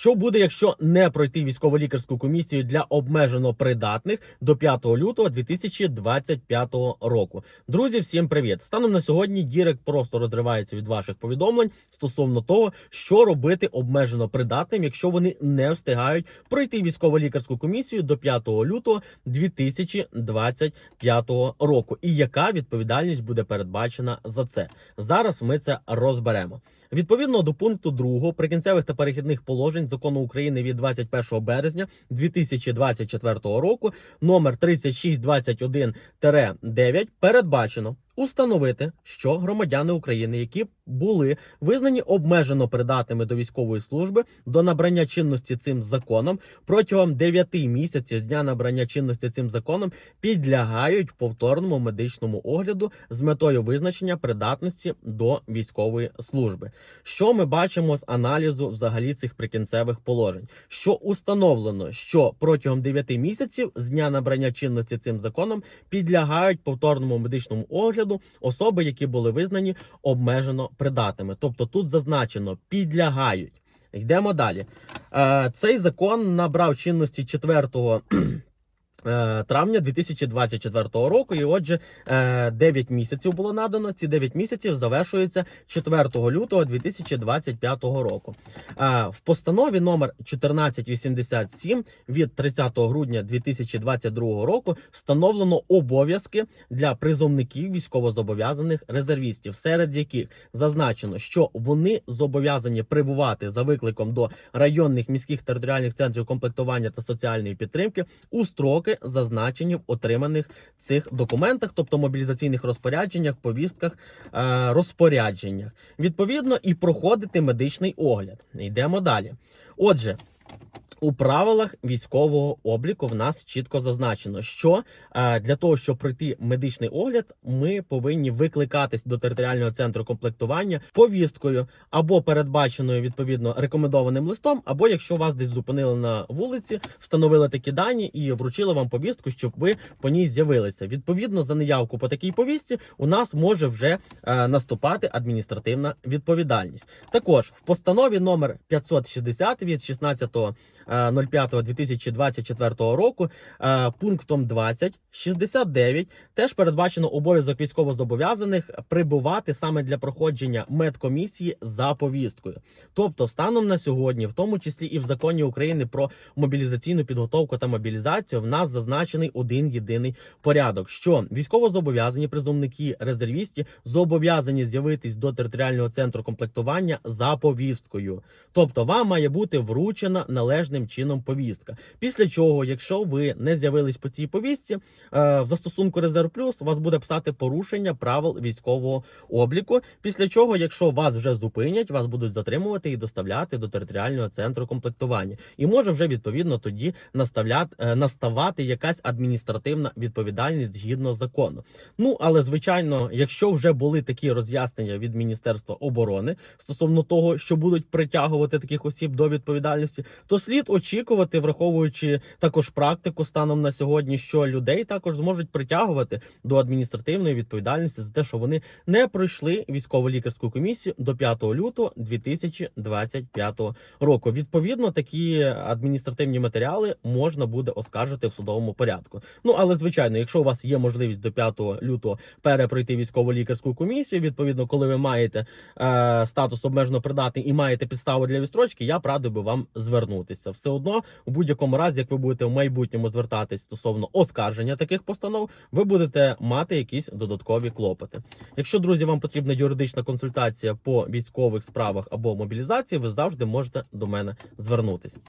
Що буде, якщо не пройти військово-лікарську комісію для обмежено придатних до 5 лютого 2025 року? Друзі, всім привіт! Станом на сьогодні Дірект просто розривається від ваших повідомлень стосовно того, що робити обмежено придатним, якщо вони не встигають пройти військово-лікарську комісію до 5 лютого 2025 року, і яка відповідальність буде передбачена за це. Зараз ми це розберемо. Відповідно до пункту 2 прикінцевих та перехідних положень закону України від 21 березня 2024 року номер 3621-9 передбачено установити, що громадяни України, які були визнані обмежено придатними до військової служби до набрання чинності цим законом протягом 9 місяців з дня набрання чинності цим законом підлягають повторному медичному огляду з метою визначення придатності до військової служби. Що ми бачимо з аналізу взагалі цих прикінцевих положень? Що установлено, що протягом 9 місяців з дня набрання чинності цим законом підлягають повторному медичному огляду особи, які були визнані обмежено придатними. Тобто тут зазначено підлягають. Йдемо далі. Е, Цей закон набрав чинності 4 е, травня 2024 року. І отже, е, 9 місяців було надано. Ці 9 місяців завершуються 4 лютого 2025 року. Е, В постанові номер 1487 від 30 грудня 2022 року встановлено обов'язки для призовників військовозобов'язаних резервістів, серед яких зазначено, що вони зобов'язані прибувати за викликом до районних міських територіальних центрів комплектування та соціальної підтримки у строки, зазначені в отриманих цих документах, тобто мобілізаційних розпорядженнях, повістках, е, розпорядженнях. Відповідно, і проходити медичний огляд. Йдемо далі. Отже. У правилах військового обліку в нас чітко зазначено, що е, для того, щоб пройти медичний огляд, ми повинні викликатись до територіального центру комплектування повісткою або передбаченою відповідно рекомендованим листом, або якщо вас десь зупинили на вулиці, встановили такі дані і вручили вам повістку, щоб ви по ній з'явилися. Відповідно, за неявку по такій повістці у нас може вже е, наступати адміністративна відповідальність. Також в постанові номер 560 від 16 05.2024 року е, пунктом 20 69 теж передбачено обов'язок військовозобов'язаних прибувати саме для проходження медкомісії за повісткою. Тобто, станом на сьогодні, в тому числі і в законі України про мобілізаційну підготовку та мобілізацію, в нас зазначений один єдиний порядок, що військовозобов'язані призовники резервісті зобов'язані з'явитись до територіального центру комплектування за повісткою. Тобто, вам має бути вручена належним чином повістка. Після чого, якщо ви не з'явились по цій повістці, е, в застосунку Резерв Плюс вас буде писати порушення правил військового обліку. Після чого, якщо вас вже зупинять, вас будуть затримувати і доставляти до територіального центру комплектування. І може вже відповідно тоді наставляти е, наставати якась адміністративна відповідальність згідно закону. Ну але звичайно, якщо вже були такі роз'яснення від Міністерства оборони стосовно того, що будуть притягувати таких осіб до відповідальності, то слід очікувати, враховуючи також практику станом на сьогодні, що людей також зможуть притягувати до адміністративної відповідальності за те, що вони не пройшли військово-лікарську комісію до 5 лютого 2025 року. Відповідно, такі адміністративні матеріали можна буде оскаржити в судовому порядку. Ну але звичайно, якщо у вас є можливість до 5 лютого перепройти військово-лікарську комісію, відповідно, коли ви маєте е, статус обмежено придатний і маєте підставу для відстрочки, я б радив би вам звернутися. Все одно у будь-якому разі, як ви будете в майбутньому звертатись стосовно оскарження таких постанов, ви будете мати якісь додаткові клопоти. Якщо друзі, вам потрібна юридична консультація по військових справах або мобілізації, ви завжди можете до мене звернутись.